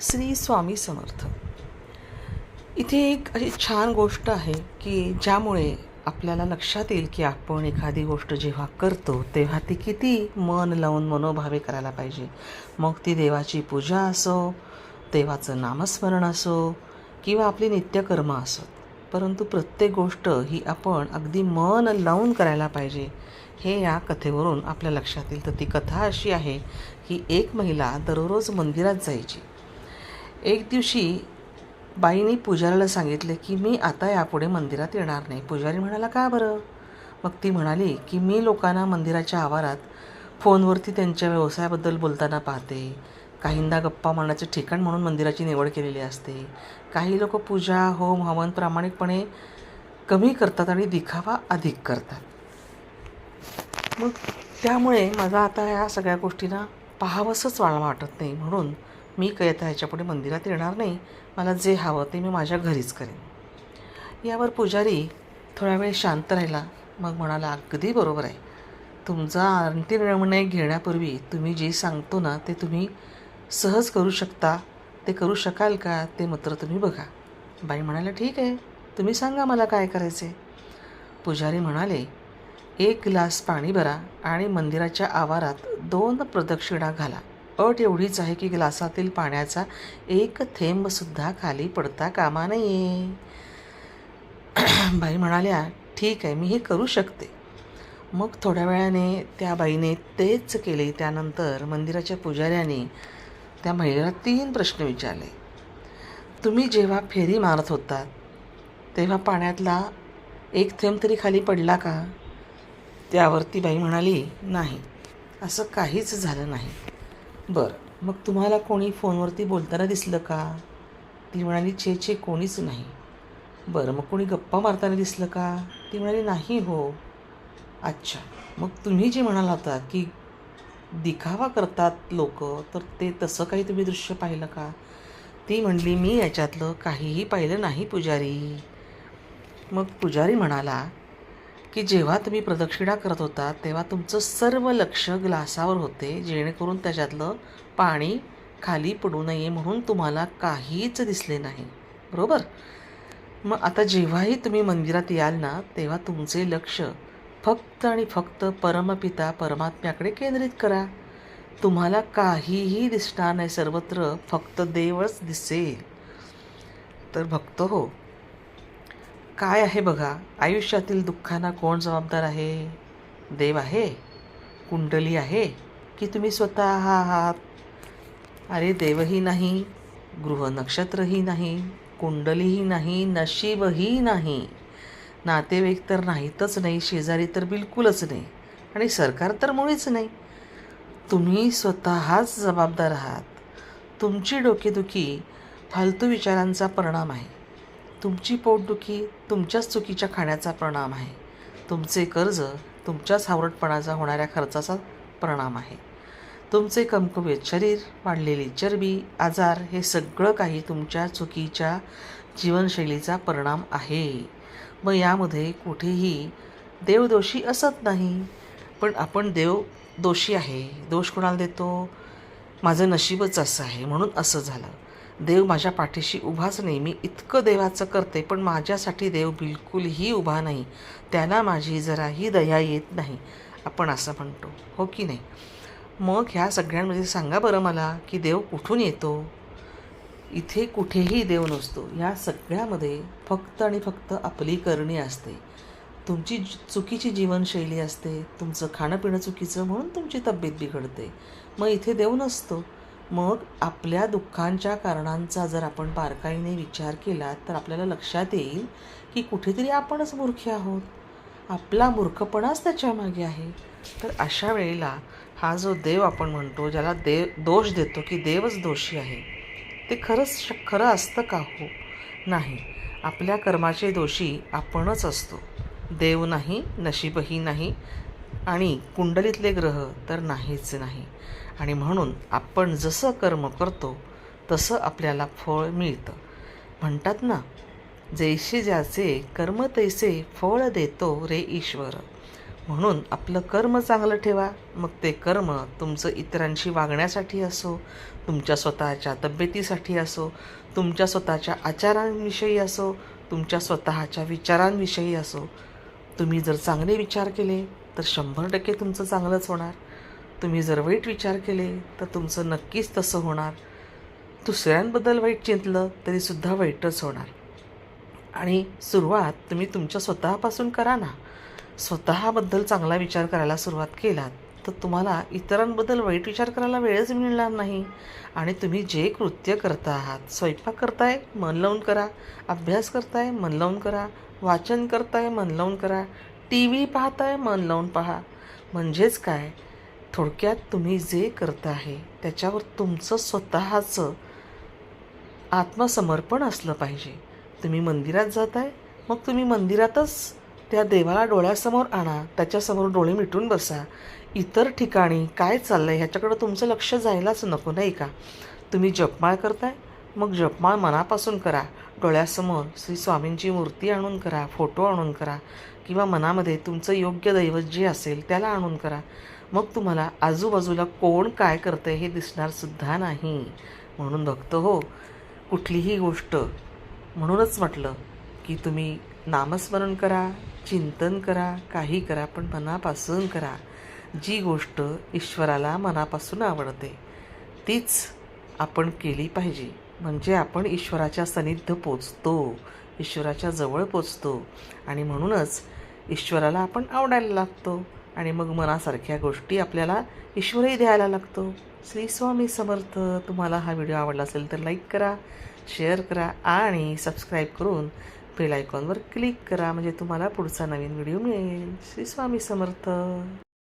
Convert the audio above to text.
श्री स्वामी समर्थ. इथे एक अशी छान गोष्ट आहे की ज्यामुळे आपल्याला लक्षात येईल की आपण एखादी गोष्ट जेव्हा करतो तेव्हा ती किती मन लावून मनोभावे करायला पाहिजे. मग ती देवाची पूजा असो देवाचं नामस्मरण असो किंवा आपली नित्यकर्म असो. परंतु प्रत्येक गोष्ट ही आपण अगदी मन लावून करायला पाहिजे. हे या कथेवरून आपल्या लक्षात येईल. तर ती कथा अशी आहे की एक महिला दररोज मंदिरात जायची. एक दिवशी बाईने पुजाऱ्याला सांगितले की मी आता यापुढे मंदिरात येणार नाही. पुजारी म्हणाला का बरं? मग ती म्हणाली की मी लोकांना मंदिराच्या आवारात फोनवरती त्यांच्या व्यवसायाबद्दल बोलताना पाहते. काहींदा गप्पा मारण्याचे ठिकाण म्हणून मंदिराची निवड केलेली असते. काही लोक पूजा होम हवन प्रामाणिकपणे कमी करतात आणि दिखावा अधिक करतात. मग त्यामुळे माझा आता या सगळ्या गोष्टींना पाहावंसंच मला वाटत नाही. म्हणून मी काही आता ह्याच्यापुढे मंदिरात येणार नाही. मला जे हवं ते मी माझ्या घरीच करेन. यावर पुजारी थोडा वेळ शांत राहिला. मग म्हणाला अगदी बरोबर आहे. तुमचा अंतिम निर्णय घेण्यापूर्वी तुम्ही जे सांगतो ना ते तुम्ही सहज करू शकता. ते करू शकाल का? ते मात्र तुम्ही बघा. बाई म्हणाल्या ठीक आहे. तुम्ही सांगा मला काय करायचे पुजारी म्हणाले एक ग्लास पाणी भरा आणि मंदिराच्या आवारात दोन प्रदक्षिणा घाला. अट एवढीच आहे की ग्लासातील पाण्याचा एक थेंबसुद्धा खाली पडता कामा नये. बाई म्हणाल्या ठीक आहे मी हे करू शकते. मग थोड्या वेळाने त्या बाईने तेच केले. त्यानंतर मंदिराच्या पुजाऱ्याने त्या महिलेला तीन प्रश्न विचारले. तुम्ही जेव्हा फेरी मारत होतात तेव्हा पाण्यातला एक थेंब तरी खाली पडला का? त्यावरती बाई म्हणाली नाही असं काहीच झालं नाही. बरं. मग तुम्हाला कोणी फोनवरती बोलताना दिसलं का? ती म्हणाली छे छे कोणीच नाही. बरं मग कोणी गप्पा मारताना दिसलं का? ती म्हणाली नाही हो. अच्छा. मग तुम्ही जे म्हणाला होता की दिखावा करतात लोक तर ते तसं काही तुम्ही दृश्य पाहिलं का? ती म्हणली मी याच्यातलं काहीही पाहिलं नाही पुजारी. मग पुजारी म्हणाला की जेव्हा तुम्ही प्रदक्षिणा करत होता तेव्हा तुमचं सर्व लक्ष ग्लासावर होते जेणेकरून त्याच्यातलं पाणी खाली पडू नये म्हणून तुम्हाला काहीच दिसले नाही. बरोबर? मग आता जेव्हाही तुम्ही मंदिरात याल ना तेव्हा तुमचे लक्ष फक्त आणि फक्त परमपिता परमात्म्याकडे केंद्रित करा. तुम्हाला काहीही दिसणार नाही सर्वत्र फक्त देवच दिसेल. तर भक्त हो काय आहे बघा? आयुष्यातील दुःखांना कोण जबाबदार आहे? देव आहे? कुंडली आहे? की तुम्ही स्वतः आहात? अरे देवही नाही गृहनक्षत्रही नाही कुंडलीही नाही नशीबही नाही. नातेवाईक तर नाहीतच नाही शेजारी तर बिलकुलच नाही. आणि सरकार तर मुळीच नाही. तुम्ही स्वतःच जबाबदार आहात. तुमची डोकेदुखी फालतू विचारांचा परिणाम आहे. तुमची पोटदुखी तुमच्याच चुकीच्या खाण्याचा परिणाम आहे. तुमचे कर्ज तुमच्याच हावरटपणाचा होणाऱ्या खर्चाचा परिणाम आहे. तुमचे कमकुवेत शरीर वाढलेली चरबी आजार हे सगळं काही तुमच्या चुकीच्या जीवनशैलीचा परिणाम आहे. मग यामध्ये कुठेही देवदोषी असत नाही. पण आपण देव दोषी आहे. दोष कोणाला देतो? माझं नशीबच असं आहे. म्हणून असं झालं. देव माझ्या पाठीशी उभाच नाही मी इतकं देवाचं करते पण माझ्यासाठी देव बिलकुलही उभा नाही. त्याला माझी जराही दया येत नाही आपण असं म्हणतो. हो की नाही? मग ह्या सगळ्यांमध्ये सांगा बरं मला की देव कुठून येतो? इथे कुठेही देव नसतो. या सगळ्यामध्ये फक्त आणि फक्त आपली करणी असते. तुमची चुकीची जीवनशैली असते तुमचं खाणंपिणं चुकीचं म्हणून तुमची तब्येत बिघडते. मग इथे देव नसतो. मग आपल्या दुःखांच्या कारणांचा जर आपण बारकाईने विचार केला तर आपल्याला लक्षात येईल की कुठेतरी आपणच मूर्खे आहोत. आपला मूर्खपणाच त्याच्यामागे आहे. तर अशा वेळेला हा जो देव आपण म्हणतो ज्याला देव दोष देतो की देवच दोषी आहे ते खरंच श खरं असतं का हो? नाही. आपल्या कर्माचे दोषी आपणच असतो. देव नाही नशीबही नाही आणि कुंडलीतले ग्रह तर नाहीच नाही. आणि म्हणून आपण जसं कर्म करतो तसं आपल्याला फळ मिळतं. म्हणतात ना जैसे ज्याचे कर्म तैसे फळ देतो रे ईश्वर. म्हणून आपलं कर्म चांगलं ठेवा मग ते कर्म तुमचं इतरांशी वागण्यासाठी असो तुमच्या स्वतःच्या तब्येतीसाठी असो तुमच्या स्वतःच्या आचारांविषयी असो तुमच्या स्वतःच्या विचारांविषयी असो. तुम्ही जर चांगले विचार केले तर शंभर टक्के तुमचं चांगलंच होणार. तुम्ही जर वाईट विचार केले तर तुमचं नक्कीच तसं होणार. दुसऱ्यांबद्दल वाईट चिंतलं तरीसुद्धा वाईटच होणार. आणि सुरुवात तुम्ही तुमच्या स्वतःपासून करा ना. स्वतःबद्दल चांगला विचार करायला सुरुवात केलात तर तुम्हाला इतरांबद्दल वाईट विचार करायला वेळच मिळणार नाही. आणि तुम्ही जे कृत्य करता आहात स्वयंपाक करताय मन लावून करा. अभ्यास करताय मन लावून करा. वाचन करताय मन लावून करा. टी व्ही पाहताय मन लावून पहा. म्हणजेच काय? थोडक्यात तुम्ही जे करता आहे त्याच्यावर तुमचं स्वतःचं आत्मसमर्पण असलं पाहिजे. तुम्ही मंदिरात जाताय मग तुम्ही मंदिरातच त्या देवाला डोळ्यासमोर आणा त्याच्यासमोर डोळे मिटून बसा. इतर ठिकाणी काय चाललं आहे ह्याच्याकडं तुमचं लक्ष जायलाच नको नाही का? तुम्ही जपमाळ करताय मग जपमाळ मनापासून करा. डोळ्यासमोर श्री स्वामींची मूर्ती आणून करा फोटो आणून करा किंवा मनामध्ये तुमचं योग्य दैवत जे असेल त्याला आणून करा. मग तुम्हाला आजूबाजूला कोण काय करतं हे दिसणारसुद्धा नाही. म्हणून भक्त हो कुठलीही गोष्ट म्हणूनच म्हटलं की तुम्ही नामस्मरण करा चिंतन करा काही करा पण मनापासून करा. जी गोष्ट ईश्वराला मनापासून आवडते तीच आपण केली पाहिजे. म्हणजे आपण ईश्वराच्या सनिध्य पोचतो ईश्वराच्या जवळ पोचतो आणि म्हणूनच ईश्वराला आपण आवडायला लागतो आणि मग मनासारख्या गोष्टी आपल्याला ईश्वरही द्यायला लागतो. श्री स्वामी समर्थ तुम्हाला हा व्हिडिओ आवडला असेल तर लाईक करा शेअर करा आणि सबस्क्राईब करून बेल आयकॉनवर क्लिक करा म्हणजे तुम्हाला पुढचा नवीन व्हिडिओ मिळेल. श्री स्वामी समर्थ.